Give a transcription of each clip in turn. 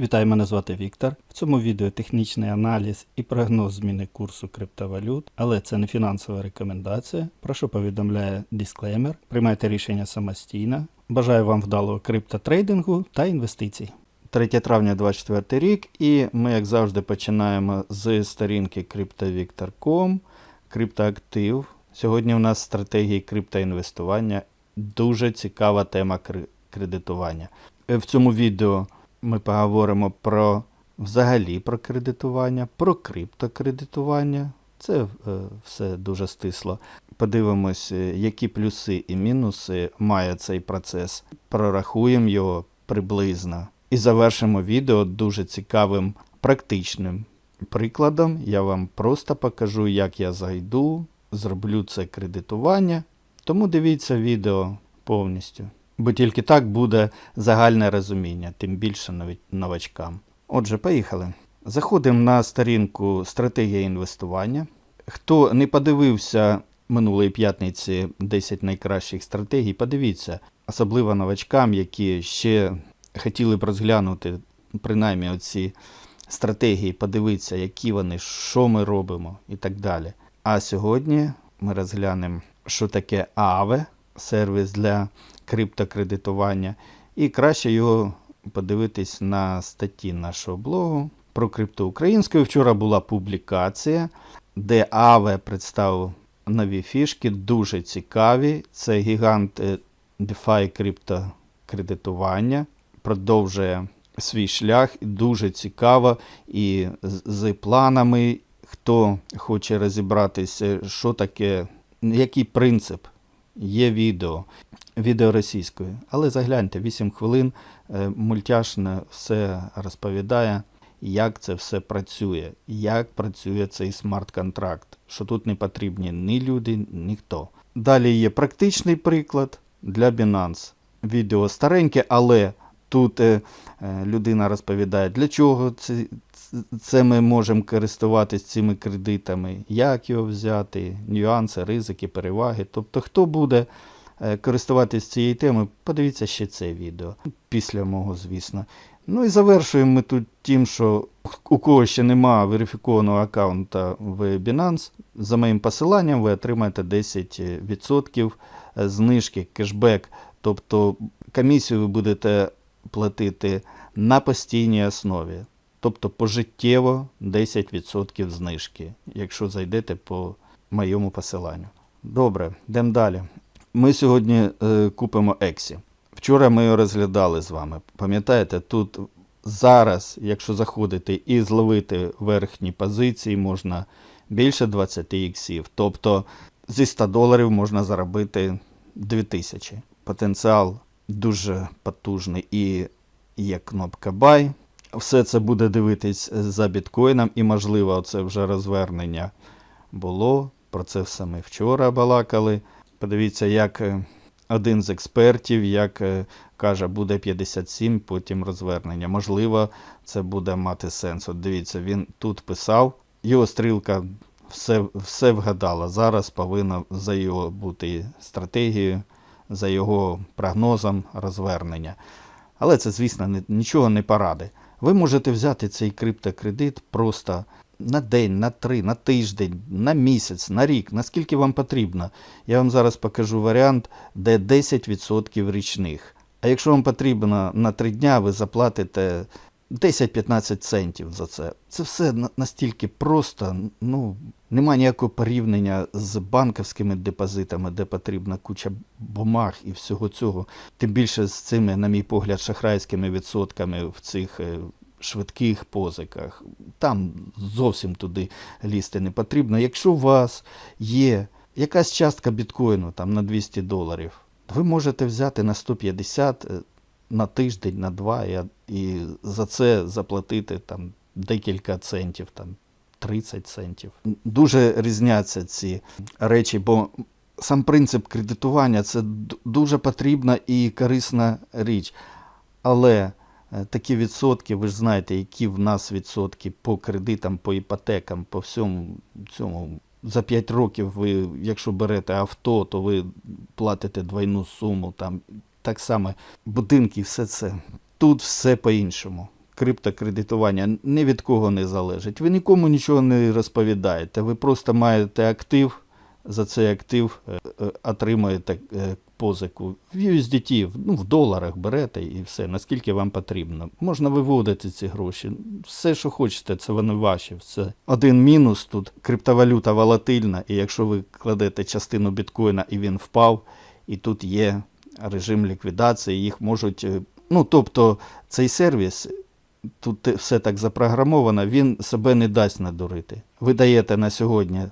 Вітаю, мене звати Віктор. В цьому відео технічний аналіз і прогноз зміни курсу криптовалют, але це не фінансова рекомендація. Про що повідомляє дисклеймер. Приймайте рішення самостійно. Бажаю вам вдалого криптотрейдингу та інвестицій. 3 травня 2024 рік, і ми, як завжди, починаємо з сторінки CryptoVictor.com, криптоактив. Сьогодні у нас стратегії криптоінвестування. Дуже цікава тема кредитування. Е, В цьому відео ми поговоримо про взагалі про кредитування, про криптокредитування. Це е, все дуже стисло. Подивимось, е, які плюси і мінуси має цей процес. Прорахуємо його приблизно. І завершимо відео дуже цікавим практичним прикладом. Я вам просто покажу, як я зайду, зроблю це кредитування. Тому дивіться відео повністю. Бо тільки так буде загальне розуміння, тим більше новачкам. Отже, поїхали. Заходимо на сторінку стратегія інвестування. Хто не подивився минулої п'ятниці 10 найкращих стратегій, подивіться, особливо новачкам, які ще хотіли б розглянути принаймні оці стратегії, подивитися, які вони, що ми робимо і так далі. А сьогодні ми розглянемо, що таке АВЕ, сервіс для криптокредитування, і краще його подивитись на статті нашого блогу про крипту українською. Вчора була публікація, де АВЕ представив нові фішки, дуже цікаві. Це гігант е, DeFi криптокредитування, продовжує свій шлях, дуже цікаво і з, з планами. Хто хоче розібратися, що таке, який принцип, є відео, відео російською. Але загляньте, 8 хвилин е, мультяшно все розповідає, як це все працює, як працює цей смарт-контракт, що тут не потрібні ні люди, ніхто. Далі є практичний приклад для Binance. Відео стареньке, але тут е, е, людина розповідає, для чого це, ми можемо користуватися цими кредитами, як його взяти, нюанси, ризики, переваги. Тобто, хто буде е, користуватись цією темою, подивіться ще це відео. Після мого, звісно. Ну і завершуємо ми тут тим, що у кого ще нема верифікованого аккаунта в Binance, за моїм посиланням ви отримаєте 10% знижки, кешбек. Тобто комісію ви будете платити на постійній основі. Тобто пожиттєво 10% знижки, якщо зайдете по моєму посиланню. Добре, йдемо далі. Ми сьогодні е, купимо Ексі. Вчора ми його розглядали з вами. Пам'ятаєте, тут зараз, якщо заходити і зловити верхні позиції, можна більше 20 іксів. Тобто зі 100 доларів можна заробити 2000. Потенціал дуже потужний і є кнопка Buy. Все це буде дивитись за біткоїном, і, можливо, це вже розвернення було. Про це все ми вчора балакали. Подивіться, як е, один з експертів, як е, каже, буде 57, потім розвернення. Можливо, це буде мати сенс. От дивіться, він тут писав, його стрілка все, все вгадала. Зараз повинна за його бути стратегією, за його прогнозом розвернення. Але це, звісно, нічого не поради. Ви можете взяти цей криптокредит просто на день, на три, на тиждень, на місяць, на рік, наскільки вам потрібно. Я вам зараз покажу варіант, де 10% річних. А якщо вам потрібно на 3 дня, ви заплатите 10-15 центів за це. Це все настільки просто, ну, нема ніякого порівняння з банківськими депозитами, де потрібна куча бумаг і всього цього. Тим більше з цими, на мій погляд, шахрайськими відсотками в цих е, швидких позиках. Там зовсім туди лізти не потрібно. Якщо у вас є якась частка біткоїну там, на 200 доларів, ви можете взяти на 150 е, на тиждень, на два, і, і за це заплатити там, декілька центів, там, 30 центів. Дуже різняться ці речі, бо сам принцип кредитування це дуже потрібна і корисна річ. Але е, такі відсотки, ви ж знаєте, які в нас відсотки по кредитам, по іпотекам, по всьому цьому. За 5 років ви, якщо берете авто, то ви платите двойну суму. Там так само будинки, все це. Тут все по-іншому. криптокредитування ні від кого не залежить. Ви нікому нічого не розповідаєте. Ви просто маєте актив, за цей актив е, е, отримуєте е, позику в USDT, ну, в доларах берете і все, наскільки вам потрібно. Можна виводити ці гроші. Все, що хочете, це вони ваші. Все. Один мінус тут криптовалюта волатильна, і якщо ви кладете частину біткоїна і він впав, і тут є режим ліквідації, їх можуть. е, Ну, тобто цей сервіс, тут все так запрограмовано, він себе не дасть надурити. Ви даєте на сьогодні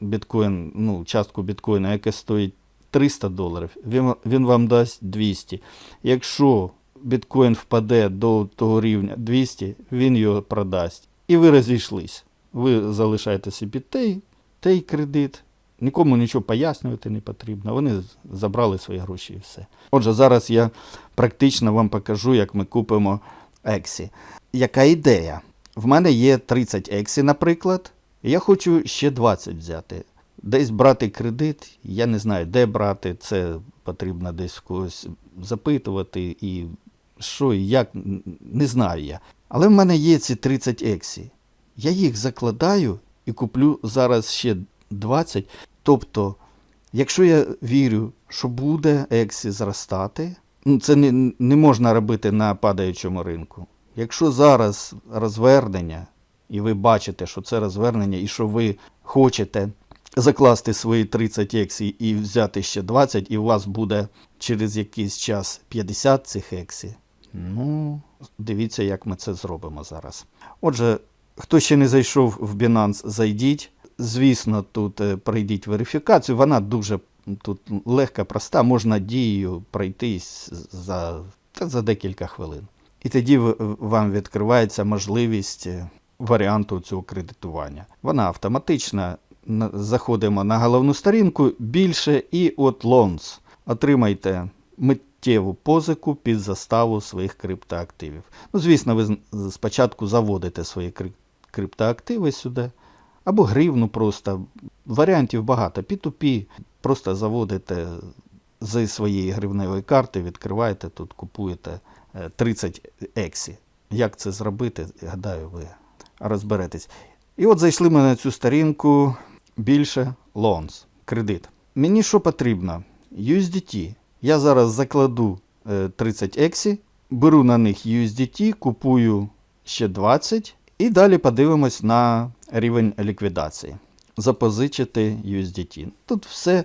біткоін, ну, частку біткоїна, яка стоїть 300 доларів, він, він вам дасть 200. Якщо біткоін впаде до того рівня 200, він його продасть. І ви розійшлись. Ви залишаєте собі той, той кредит. Нікому нічого пояснювати не потрібно. Вони забрали свої гроші і все. Отже, зараз я практично вам покажу, як ми купимо Ексі. Яка ідея? В мене є 30 Ексі, наприклад. Я хочу ще 20 взяти. Десь брати кредит, я не знаю, де брати, це потрібно десь когось запитувати і що і як, не знаю я. Але в мене є ці 30 Ексі. Я їх закладаю і куплю зараз ще 20. Тобто, якщо я вірю, що буде Ексі зростати, ну це не, не можна робити на падаючому ринку. Якщо зараз розвернення, і ви бачите, що це розвернення, і що ви хочете закласти свої 30 ексі і взяти ще 20, і у вас буде через якийсь час 50 цих ексі, ну, дивіться, як ми це зробимо зараз. Отже, хто ще не зайшов в Binance, зайдіть. Звісно, тут е, пройдіть верифікацію. Вона дуже тут легка, проста, можна дією пройтись за, та за декілька хвилин. І тоді вам відкривається можливість е, варіанту цього кредитування. Вона автоматична. Заходимо на головну сторінку більше і от loans. Отримайте миттєву позику під заставу своїх криптоактивів. Ну, звісно, ви спочатку заводите свої криптоактиви сюди. Або гривну просто. Варіантів багато. P2P просто заводите зі своєї гривневої карти, відкриваєте тут, купуєте е, 30 ексі. Як це зробити, гадаю, ви розберетесь. І от зайшли ми на цю сторінку більше loans, кредит. Мені що потрібно? USDT. Я зараз закладу е, 30 ексі, беру на них USDT, купую ще 20 і далі подивимось на рівень ліквідації. Запозичити USDT. Тут все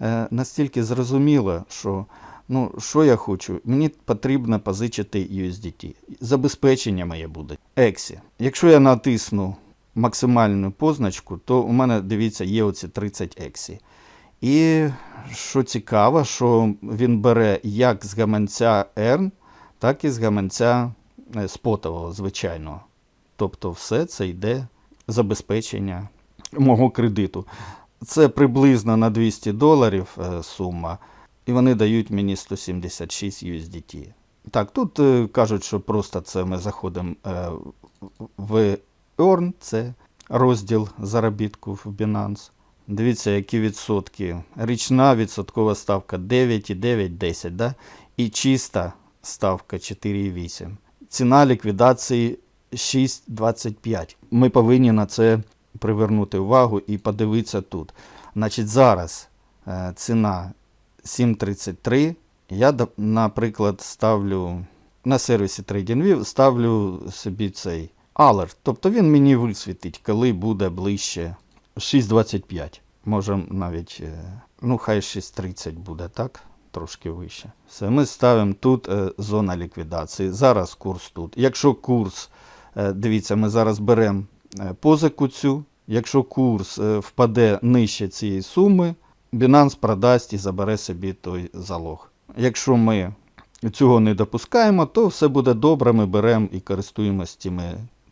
е, настільки зрозуміло, що ну, що я хочу? Мені потрібно позичити USDT. Забезпечення моє буде. Ексі. Якщо я натисну максимальну позначку, то у мене, дивіться, є оці 30 ексі. І що цікаво, що він бере як з гаманця ERN, так і з гаманця е, спотового, звичайного. Тобто все це йде забезпечення мого кредиту. Це приблизно на 200 доларів е, сума, і вони дають мені 176 USDT. Так, тут е, кажуть, що просто це ми заходимо е, в Earn, це розділ заробітку в Binance. Дивіться, які відсотки. Річна відсоткова ставка 9,9, 10, да? і чиста ставка 4,8. Ціна ліквідації 6,25. Ми повинні на це привернути увагу і подивитися тут. Значить, зараз е, ціна 7,33. Я, наприклад, ставлю на сервісі TradingView ставлю собі цей alert. Тобто він мені висвітить, коли буде ближче 6,25. Можемо навіть, е, ну хай 6,30 буде, так? Трошки вище. Все, ми ставимо тут е, зона ліквідації. Зараз курс тут. Якщо курс, дивіться, ми зараз беремо е, позику цю. Якщо курс е, впаде нижче цієї суми, Binance продасть і забере собі той залог. Якщо ми цього не допускаємо, то все буде добре, ми беремо і користуємося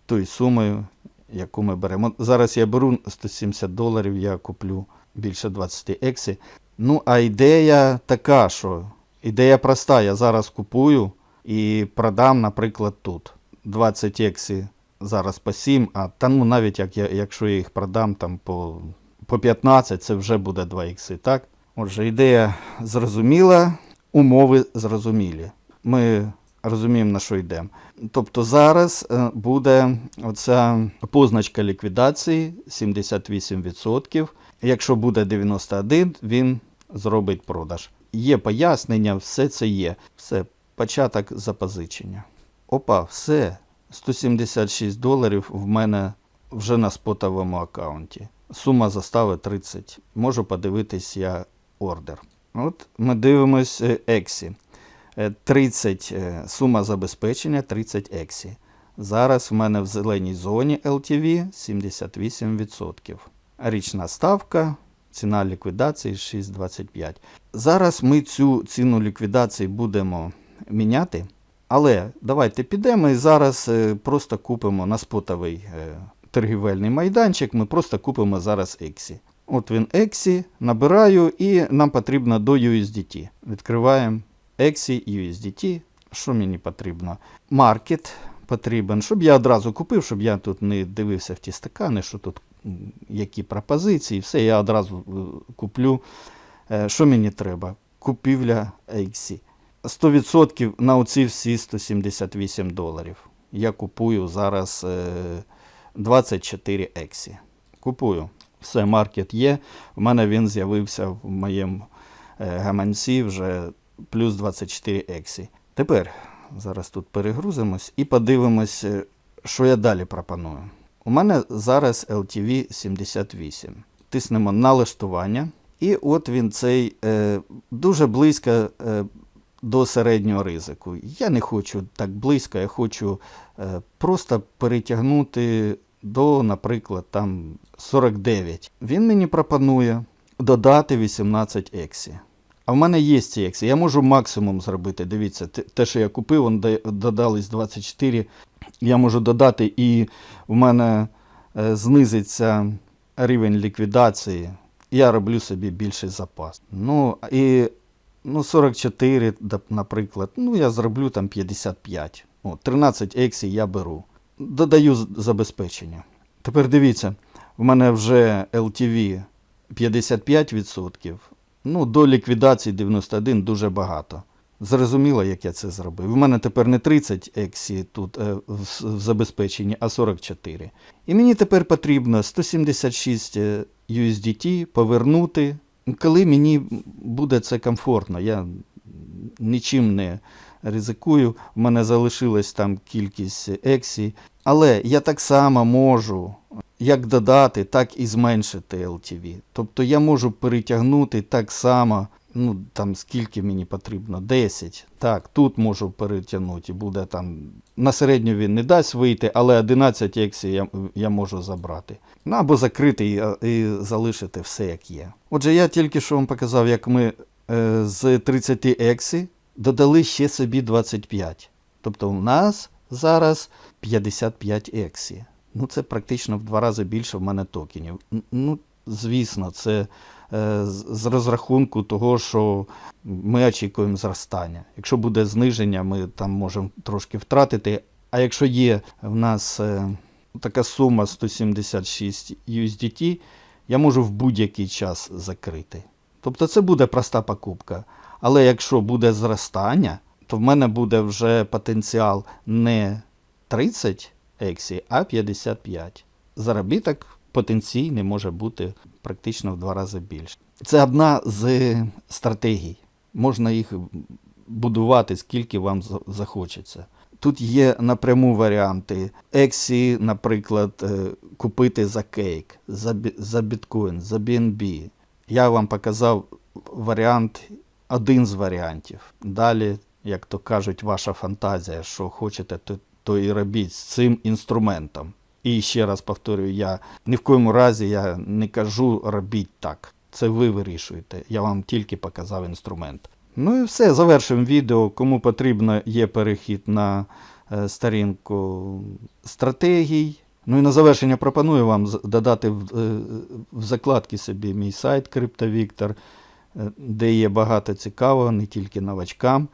тою сумою, яку ми беремо. Зараз я беру 170 доларів, я куплю більше 20 ексі. Ну, а ідея така, що ідея проста. Я зараз купую і продам, наприклад, тут 20 ексі зараз по 7, а та ну навіть як я, якщо я їх продам там по, по 15, це вже буде 2 ікси, так? Отже, ідея зрозуміла, умови зрозумілі. Ми розуміємо, на що йдемо. Тобто зараз е, буде оця позначка ліквідації 78%. Якщо буде 91, він зробить продаж. Є пояснення, все це є. Все, початок запозичення. Опа, все. 176 доларів в мене вже на спотовому аккаунті. Сума застави 30. Можу подивитись я ордер. От ми дивимось е, Ексі. Е, 30 е, сума забезпечення 30 Ексі. Зараз в мене в зеленій зоні LTV 78%. Річна ставка, ціна ліквідації 6,25. Зараз ми цю ціну ліквідації будемо міняти. Але давайте підемо і зараз е, просто купимо на спотовий е, торгівельний майданчик. Ми просто купимо зараз Ексі. От він Ексі, набираю і нам потрібно до USDT. Відкриваємо Ексі USDT. Що мені потрібно? Маркет потрібен, щоб я одразу купив, щоб я тут не дивився в ті стакани, що тут які пропозиції, все, я одразу е, куплю. Що мені треба? Купівля Ексі. 100% на оці всі 178 доларів. Я купую зараз е, 24 Ексі. Купую. Все, маркет є. У мене він з'явився в моєму е, гаманці вже плюс 24 Ексі. Тепер зараз тут перегрузимось і подивимось, е, що я далі пропоную. У мене зараз LTV 78. Тиснемо налаштування. І от він цей е, дуже близько е, до середнього ризику. Я не хочу так близько, я хочу е, просто перетягнути до, наприклад, там 49. Він мені пропонує додати 18 ексі. А в мене є ці ексі. Я можу максимум зробити. Дивіться, те- що я купив, он додались 24. Я можу додати, і в мене е, знизиться рівень ліквідації. Я роблю собі більший запас. Ну, і ну, 44, да- наприклад, ну, я зроблю там 55. О, 13 ексі я беру. Додаю забезпечення. Тепер дивіться, в мене вже LTV 55%. Ну, до ліквідації 91 дуже багато. Зрозуміло, як я це зробив. У мене тепер не 30 ексі тут е, в, забезпеченні, а 44. І мені тепер потрібно 176 е, USDT повернути, коли мені буде це комфортно. Я нічим не ризикую. в мене залишилась там кількість ексі. Але я так само можу як додати, так і зменшити LTV. Тобто я можу перетягнути так само, ну там скільки мені потрібно, 10. Так, тут можу перетягнути, і буде там. На середню він не дасть вийти, але 11 ексі я, я можу забрати. Ну або закрити і, і залишити все як є. Отже, я тільки що вам показав, як ми е, з 30 ексі додали ще собі 25. Тобто у нас зараз 55 ексі. Ну, це практично в два рази більше в мене токенів. Ну, звісно, це з з розрахунку того, що ми очікуємо зростання. Якщо буде зниження, ми там можемо трошки втратити. А якщо є в нас е, така сума 176 USDT, я можу в будь-який час закрити. Тобто це буде проста покупка. Але якщо буде зростання, то в мене буде вже потенціал не 30 ексі, а 55. Заробіток потенційний може бути практично в два рази більше. Це одна з стратегій. Можна їх будувати скільки вам за- захочеться. Тут є напряму варіанти. Ексі, наприклад, е, купити за кейк, за, за біткоін, за BNB. Я вам показав варіант, один з варіантів. Далі, як то кажуть, ваша фантазія, що хочете, то, то і робіть з цим інструментом. І ще раз повторюю, я ні в коєму разі я не кажу робіть так. Це ви вирішуєте. Я вам тільки показав інструмент. Ну і все, завершимо відео. Кому потрібно, є перехід на е, сторінку стратегій. Ну і на завершення пропоную вам додати в, е, в закладки собі мій сайт CryptoVictor, е, де є багато цікавого, не тільки новачкам.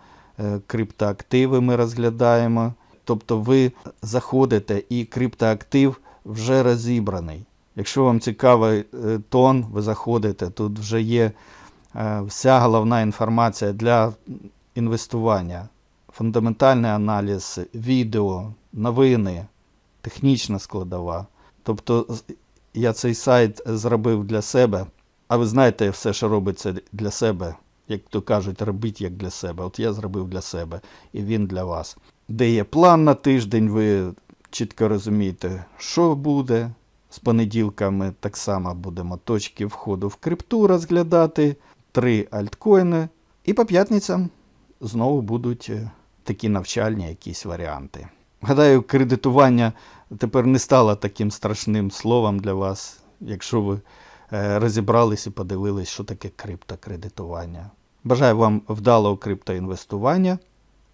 Криптоактиви ми розглядаємо. Тобто ви заходите і криптоактив вже розібраний. Якщо вам цікавий е, тон, ви заходите, тут вже є е, вся головна інформація для інвестування. фундаментальний аналіз, відео, новини, технічна складова. Тобто я цей сайт зробив для себе, а ви знаєте, все, що робиться для себе, як то кажуть, робіть як для себе. От я зробив для себе, і він для вас. Де є план на тиждень, ви чітко розумієте, що буде. З понеділка ми так само будемо точки входу в крипту розглядати, три альткоїни. І по п'ятницям знову будуть е, такі навчальні якісь варіанти. Гадаю, кредитування тепер не стало таким страшним словом для вас, якщо ви е, розібрались і подивились, що таке криптокредитування. Бажаю вам вдалого криптоінвестування.